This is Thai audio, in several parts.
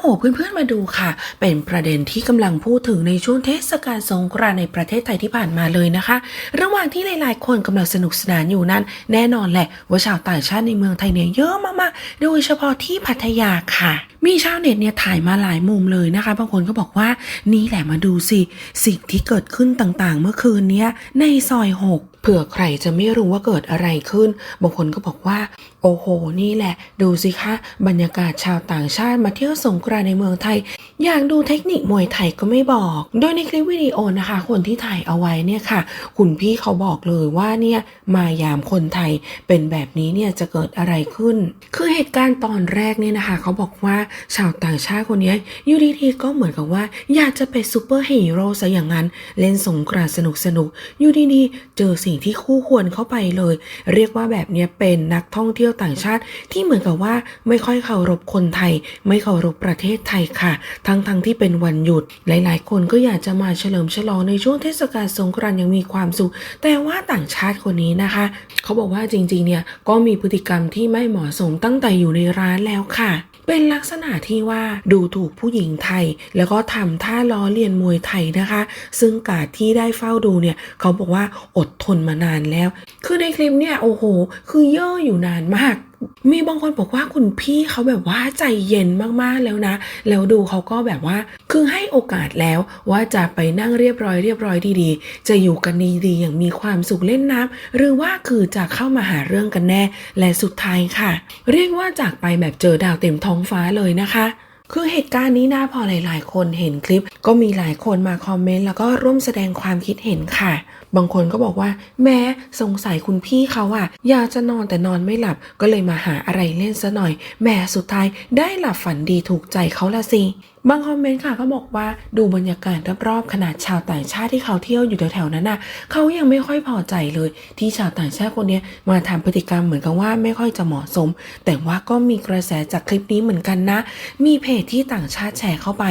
โหเพื่อนๆมาดูค่ะ เป็นประเด็นที่กำลังพูดถึงในช่วงเทศกาลสงกรานต์ในประเทศไทยที่ผ่านมาเลยนะคะ ระหว่างที่หลายๆ คนกำลังสนุกสนานอยู่นั้น แน่นอนแหละว่าชาวต่างชาติในเมืองไทยเนี่ยเยอะมากๆ โดยเฉพาะที่พัทยาค่ะ มีชาวเน็ตเนี่ยถ่ายมาหลายมุมเลยนะคะ บางคนก็บอกว่านี่แหละมาดูสิสิ่งที่เกิดขึ้นต่างๆ เมื่อคืนเนี้ยในซอยหก เผื่อใครจะไม่รู้ว่าเกิดอะไรขึ้น บางคนก็บอกว่า โอ้โห นี่แหละ ดูสิคะ บรรยากาศชาวต่างชาติมาเที่ยวสงกรานในเมืองไทย อยากดูเทคนิคมวยไทยก็ไม่บอก โดยในคลิปวิดีโอนะคะ คนที่ถ่ายเอาไว้เนี่ยค่ะ คุณพี่เขาบอกเลยว่าเนี่ยมายามคนไทยเป็นแบบนี้เนี่ยจะเกิดอะไรขึ้น คือเหตุการณ์ตอนแรกเนี่ยนะคะ เขาบอกว่าชาวต่างชาติคนนี้ยอยู่ดีๆก็เหมือนกับว่า อยากจะเป็นซูเปอร์ฮีโร่ซะอย่างนั้น เล่นสงกรานสนุกสนุกๆอยู่ดีๆเจอสิงที่คู่ควรเข้าไปเลย เรียกว่าแบบนี้เป็นนักท่องเที่ยวต่างชาติที่เหมือนกับว่าไม่ค่อยเคารพคนไทย ไม่เคารพประเทศไทยค่ะ ทั้งๆทที่เป็นวันหยุด หลายๆ คนก็อยากจะมาเฉลิมฉลองในช่วงเทศกาลสงกรานต์อยังมีความสุข แต่ว่าต่างชาติคนนี้นะคะ เขาบอกว่าจริงๆเนี่ยก็มีพฤติกรรมที่ไม่เหมาะสมตั้งแต่อยู่ในร้านแล้วค่ะเป็นลักษณะที่ว่าดูถูกผู้หญิงไทย แล้วก็ทำท่าล้อเลียนมวยไทยนะคะ ซึ่งกาดที่ได้เฝ้าดูเนี่ย เขาบอกว่าอดทนมานานแล้ว คือในคลิปเนี่ยโอ้โห คือเย่ออยู่นานมากมีบางคนบอกว่าคุณพี่เขาแบบว่าใจเย็นมากๆแล้วนะ แล้วดูเขาก็แบบว่า คือให้โอกาสแล้วว่าจะไปนั่งเรียบร้อยเรียบร้อยดีๆ จะอยู่กันดีๆอย่างมีความสุขเล่นน้ำหรือว่าคือจะเข้ามาหาเรื่องกันแน่ และสุดท้ายค่ะ เรียกว่าจากไปแบบเจอดาวเต็มท้องฟ้าเลยนะคะ คือเหตุการณ์นี้นะพอหลาย ๆ คนเห็นคลิป ก็มีหลายคนมาคอมเมนต์แล้วก็ร่วมแสดงความคิดเห็นค่ะ บางคนก็บอกว่า แม้สงสัยคุณพี่เขาอะอยากจะนอนแต่นอนไม่หลับก็เลยมาหาอะไรเล่นซะหน่อยแหมสุดท้ายได้หลับฝันดีถูกใจเขาละสิ บางคอมเมนต์ค่ะก็บอกว่าดูบรรยากาศรอบๆขนาดชาวต่างชาติที่เขาเที่ยวอยู่แถวๆนั้นน่ะเขายังไม่ค่อยพอใจเลย ที่ชาวต่างชาติคนนี้มาทำพฤติกรรมเหมือนกับว่าไม่ค่อยจะเหมาะสม แต่ว่าก็มีกระแสจากคลิปนี้เหมือนกันนะ มีเพจที่ต่างชาติแชร์เข้าไป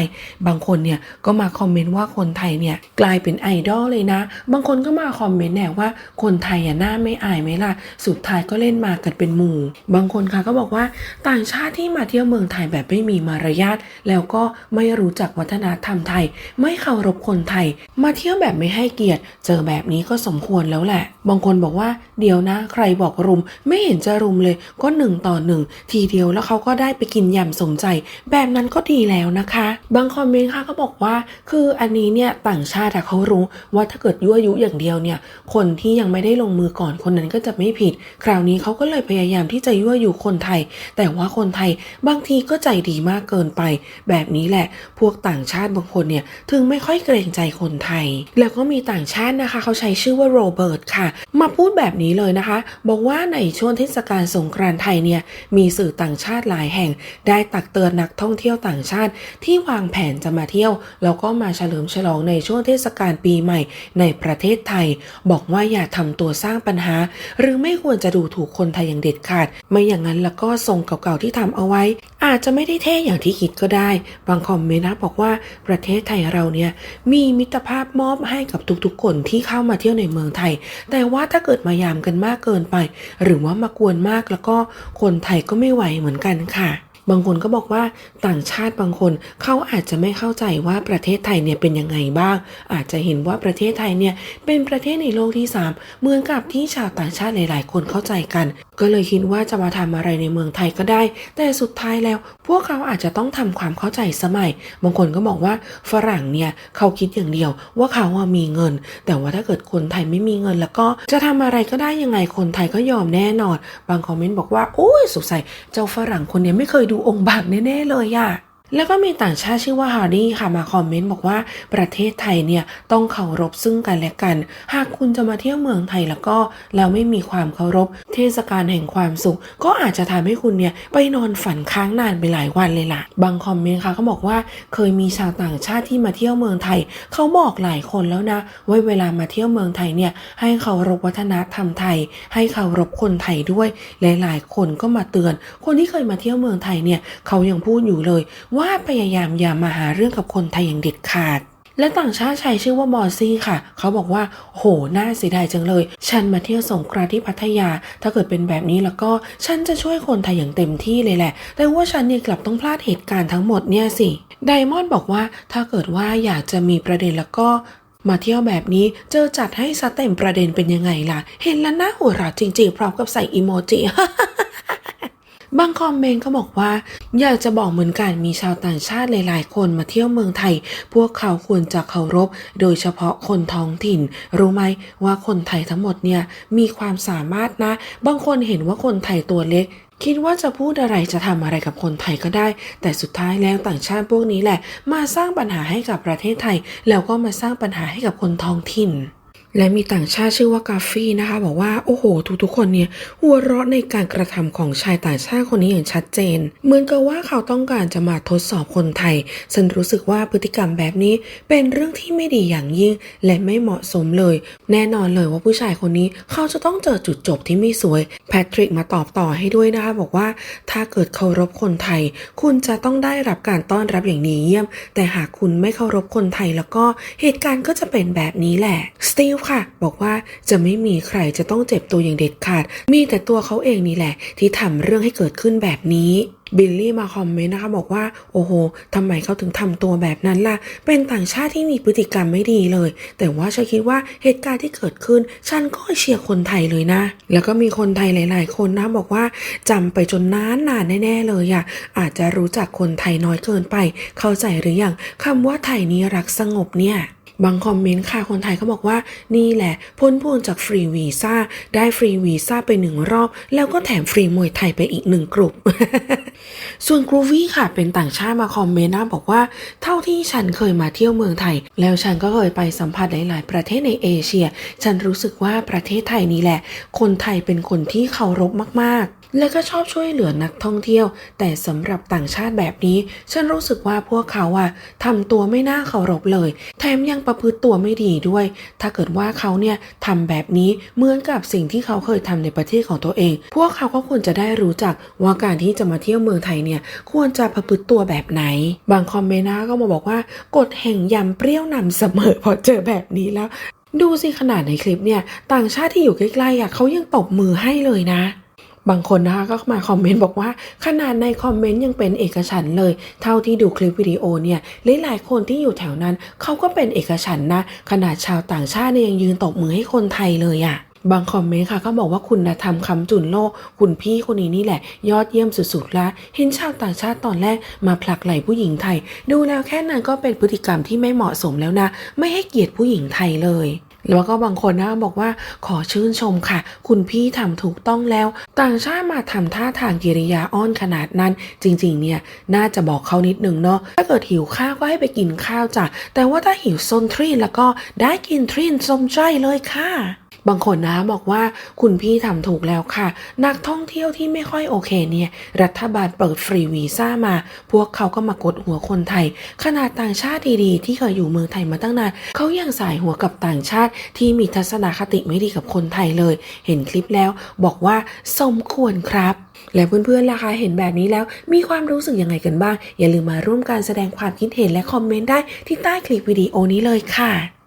บางคนเนี่ยก็มาคอมเมนต์ว่าคนไทยเนี่ยกลายเป็นไอดอลเลยนะ บางคนก็มาคอมเมนต์แหนว่าคนไทยอะหน้าไม่อายไหมล่ะสุดท้ายก็เล่นมากันเป็นหมู่ บางคนค่ะก็บอกว่าต่างชาติที่มาเที่ยวเมืองไทยแบบไม่มีมารยาทแล้วก็ไม่รู้จักวัฒนธรรมไทย ไม่เคารพคนไทย มาเที่ยวแบบไม่ให้เกียรติ เจอแบบนี้ก็สมควรแล้วแหละ บางคนบอกว่าเดี๋ยวนะใครบอกรุม ไม่เห็นจะรุมเลยก็หนึ่งต่อหนึ่งทีเดียวแล้วเขาก็ได้ไปกินยำสมใจ แบบนั้นก็ดีแล้วนะคะ บางคอมเมนต์ค่ะก็บอกว่า คืออันนี้เนี่ยต่างชาติเขารู้ว่าถ้าเกิดยั่วยุอย่างเดียวเนี่ย คนที่ยังไม่ได้ลงมือก่อนคนนั้นก็จะไม่ผิด คราวนี้เขาก็เลยพยายามที่จะยั่วยุคนไทย แต่ว่าคนไทยบางทีก็ใจดีมากเกินไป แบบนี้แหละ พวกต่างชาติบางคนเนี่ยถึงไม่ค่อยเกรงใจคนไทย แล้วก็มีต่างชาตินะคะ เขาใช้ชื่อว่าโรเบิร์ตค่ะ มาพูดแบบนี้เลยนะคะ บอกว่าในช่วงเทศกาลสงกรานต์ไทยเนี่ยมีสื่อต่างชาติหลายแห่ง ได้ตักเตือนนักท่องเที่ยวต่างชาติ ที่วางแผนจะมาเที่ยว แล้วก็มาเฉลิมฉลองในช่วงเทศกาลปีใหม่ในประเทศไทย บอกว่าอย่าทำตัวสร้างปัญหา หรือไม่ควรจะดูถูกคนไทยอย่างเด็ดขาด ไม่อย่างนั้นแล้วก็ทรงเก่าๆที่ทำเอาไว้ อาจจะไม่ได้เท่อย่างที่คิดก็ได้บางคอมเมนต์นะบอกว่าประเทศไทยเราเนี่ยมีมิตรภาพมอบให้กับทุกๆ คนที่เข้ามาเที่ยวในเมืองไทย แต่ว่าถ้าเกิดมายามกันมากเกินไป หรือว่ามากวนมากแล้วก็คนไทยก็ไม่ไหวเหมือนกันค่ะ บางคนก็บอกว่าต่างชาติบางคนเขาอาจจะไม่เข้าใจว่าประเทศไทยเนี่ยเป็นยังไงบ้าง อาจจะเห็นว่าประเทศไทยเนี่ยเป็นประเทศในโลกที่ 3เหมือนกับที่ชาวต่างชาติหลาย ๆ คนเข้าใจกัน ก็เลยคิดว่าจะมาทำอะไรในเมืองไทยก็ได้ แต่สุดท้ายแล้ว พวกเขาอาจจะต้องทำความเข้าใจสมัย บางคนก็บอกว่าฝรั่งเนี่ยเขาคิดอย่างเดียวว่าเขาามีเงิน แต่ว่าถ้าเกิดคนไทยไม่มีเงิน แล้วก็จะทำอะไรก็ได้ยังไงคนไทยก็ยอมแน่นอน บางคอมเมนต์บอกว่าโอ้ยสงสัยเจ้าฝรั่งคนเนี้ยไม่เคยดูองค์บากแน่ ๆ เลยอะ แล้วก็มีต่างชาติชื่อว่าฮาร์ดี้ค่ะมาคอมเมนต์บอกว่าประเทศไทยเนี่ยต้องเคารพซึ่งกันและกัน หากคุณจะมาเที่ยวเมืองไทยแล้วก็แล้วไม่มีความเคารพ เทศกาลแห่งความสุข ก็อาจจะทำให้คุณเนี่ยไปนอนฝันค้างนานไปหลายวันเลยล่ะ บางคอมเมนต์ค่ะเขาบอกว่าเคยมีชาวต่างชาติที่มาเที่ยวเมืองไทย เขาบอกหลายคนแล้วนะว่าเวลามาเที่ยวเมืองไทยเนี่ยให้เคารพวัฒนธรรมไทย ให้เคารพคนไทยด้วยหลายๆคนก็มาเตือน คนที่เคยมาเที่ยวเมืองไทยเนี่ยเขายังพูดอยู่เลยว่าว่าพยายามอย่ามาหาเรื่องกับคนไทยอย่างเด็ดขาด และต่างชาติชายชื่อว่ามอร์ซี่ค่ะ เขาบอกว่า โหน่าเสียดายจังเลย ฉันมาเที่ยวสงกรานที่พัทยา ถ้าเกิดเป็นแบบนี้แล้วก็ฉันจะช่วยคนไทยอย่างเต็มที่เลยแหละ แต่ว่าฉันเนี่ยกลับต้องพลาดเหตุการณ์ทั้งหมดเนี่ยสิไดมอนด์บอกว่าถ้าเกิดว่าอยากจะมีประเด็นแล้วก็มาเที่ยวแบบนี้เจอจัดให้ซะเต็มประเด็นเป็นยังไงล่ะ เห็นแล้วน่าหัวเราะจริงๆพร้อมกับใส่อีโมจิ บางคอมเมนต์ก็บอกว่า อยากจะบอกเหมือนกันมีชาวต่างชาติหลาย ๆ คนมาเที่ยวเมืองไทย พวกเขาควรจะเคารพ โดยเฉพาะคนท้องถิ่น รู้ไหมว่าคนไทยทั้งหมดเนี่ยมีความสามารถนะ บางคนเห็นว่าคนไทยตัวเล็กคิดว่าจะพูดอะไรจะทำอะไรกับคนไทยก็ได้ แต่สุดท้ายแล้วต่างชาติพวกนี้แหละ มาสร้างปัญหาให้กับประเทศไทย แล้วก็มาสร้างปัญหาให้กับคนท้องถิ่น และมีต่างชาติชื่อว่ากาฟี่นะคะ บอกว่าโอ้โห ทุกๆคนเนี่ยหัวเราะในการกระทำของชายต่างชาติคนนี้อย่างชัดเจน เหมือนกับว่าเขาต้องการจะมาทดสอบคนไทย ฉันรู้สึกว่าพฤติกรรมแบบนี้เป็นเรื่องที่ไม่ดีอย่างยิ่ง และไม่เหมาะสมเลย แน่นอนเลยว่าผู้ชายคนนี้เขาจะต้องเจอจุดจบที่ไม่สวย แพทริกมาตอบต่อให้ด้วยนะคะ บอกว่าถ้าเกิดเคารพคนไทย คุณจะต้องได้รับการต้อนรับอย่างดีเยี่ยม แต่หากคุณไม่เคารพคนไทยแล้วก็เหตุการณ์ก็จะเป็นแบบนี้แหละสตีฟค่ะ บอกว่าจะไม่มีใครจะต้องเจ็บตัวอย่างเด็ดขาด มีแต่ตัวเขาเองนี่แหละ ที่ทำเรื่องให้เกิดขึ้นแบบนี้บิลลี่มาคอมเมนต์นะคะบอกว่า โอ้โหทำไมเขาถึงทำตัวแบบนั้นล่ะ เป็นต่างชาติที่มีพฤติกรรมไม่ดีเลย แต่ว่าฉันคิดว่าเหตุการณ์ที่เกิดขึ้น ฉันก็เชียร์คนไทยเลยนะ แล้วก็มีคนไทยหลาย ๆ คนนะบอกว่าจำไปจนนานนานแน่ ๆ เลยอะอาจจะรู้จักคนไทยน้อยเกินไป เข้าใจหรือยังคำว่าไทยนี้รักสงบเนี่ย บางคอมเมนต์ค่ะคนไทยเขาบอกว่านี่แหละพ้นพูนจากฟรีวีซ่าได้ฟรีวีซ่าไปหนึ่งรอบ แล้วก็แถมฟรีมวยไทยไปอีกหนึ่งกลุ่มส่วนกรูวี่ค่ะเป็นต่างชาติมาคอมเมนต์นะบอกว่า เท่าที่ฉันเคยมาเที่ยวเมืองไทย แล้วฉันก็เคยไปสัมผัสหลาย ๆ ประเทศในเอเชีย ฉันรู้สึกว่าประเทศไทยนี่แหละ คนไทยเป็นคนที่เคารพมาก ๆและก็ชอบช่วยเหลือนักท่องเที่ยว แต่สำหรับต่างชาติแบบนี้ ฉันรู้สึกว่าพวกเขาอะทำตัวไม่น่าเคารพเลย แถมยังปประพฤติตัวไม่ดีด้วย ถ้าเกิดว่าเขาเนี่ยทำแบบนี้เหมือนกับสิ่งที่เขาเคยทำในประเทศของตัวเอง พวกเขาก็ควรจะได้รู้จักว่าการที่จะมาเที่ยวเมืองไทยเนี่ยควรจะประพฤติตัวแบบไหน บางคอมเมนต์นะก็มาบอกว่ากฎแห่งยำเปรี้ยวนำเสมอพอเจอแบบนี้แล้ว ดูสิขนาดในคลิปเนี่ย ต่างชาติที่อยู่ใกล้ๆอะเขายังตบมือให้เลยนะ บางคนนะคะก็มาคอมเมนต์บอกว่าขนาดในคอมเมนต์ยังเป็นเอกฉันเลย เท่าที่ดูคลิปวิดีโอเนี่ยหลายๆคนที่อยู่แถวนั้นเขาก็เป็นเอกฉันนะขนาดชาวต่างชาติเนี่ยยังยืนตบมือให้คนไทยเลยอะ่ะบางคอมเมนต์ค่ะก็บอกว่าคุณธรรมคำจุนโลก คุณพี่คนนี้นี่แหละ ยอดเยี่ยมสุดๆละเห็นชาวต่างชาติตอนแรกมาผลักไหล่ผู้หญิงไทย ดูแล้วแค่นั้นก็เป็นพฤติกรรมที่ไม่เหมาะสมแล้วนะ ไม่ให้เกียรติผู้หญิงไทยเลยแล้วก็บางคนนะบอกว่าขอชื่นชมค่ะ คุณพี่ทำถูกต้องแล้ว ต่างชาติมาทำท่าทางกิริยาอ้อนขนาดนั้น จริงๆ เนี่ยน่าจะบอกเขานิดนึงเนาะถ้าเกิดหิวข้าวก็ให้ไปกินข้าวจ้ะแต่ว่าถ้าหิวส้นทรีนแล้วก็ได้กินทรีนสมใจเลยค่ะบางคนนะบอกว่าคุณพี่ทำถูกแล้วค่ะ นักท่องเที่ยวที่ไม่ค่อยโอเคเนี่ย รัฐบาลเปิดฟรีวีซ่ามา พวกเขาก็มากดหัวคนไทย ขนาดต่างชาติดีๆ ที่เคยอยู่เมืองไทยมาตั้งนานเขายังสายหัวกับต่างชาติที่มีทัศนคติไม่ดีกับคนไทยเลย เห็นคลิปแล้วบอกว่าสมควรครับ และเพื่อนๆล่ะคะเห็นแบบนี้แล้วมีความรู้สึกยังไงกันบ้าง อย่าลืมมาร่วมการแสดงความคิดเห็นและคอมเมนต์ได้ที่ใต้คลิปวิดีโอนี้เลยค่ะ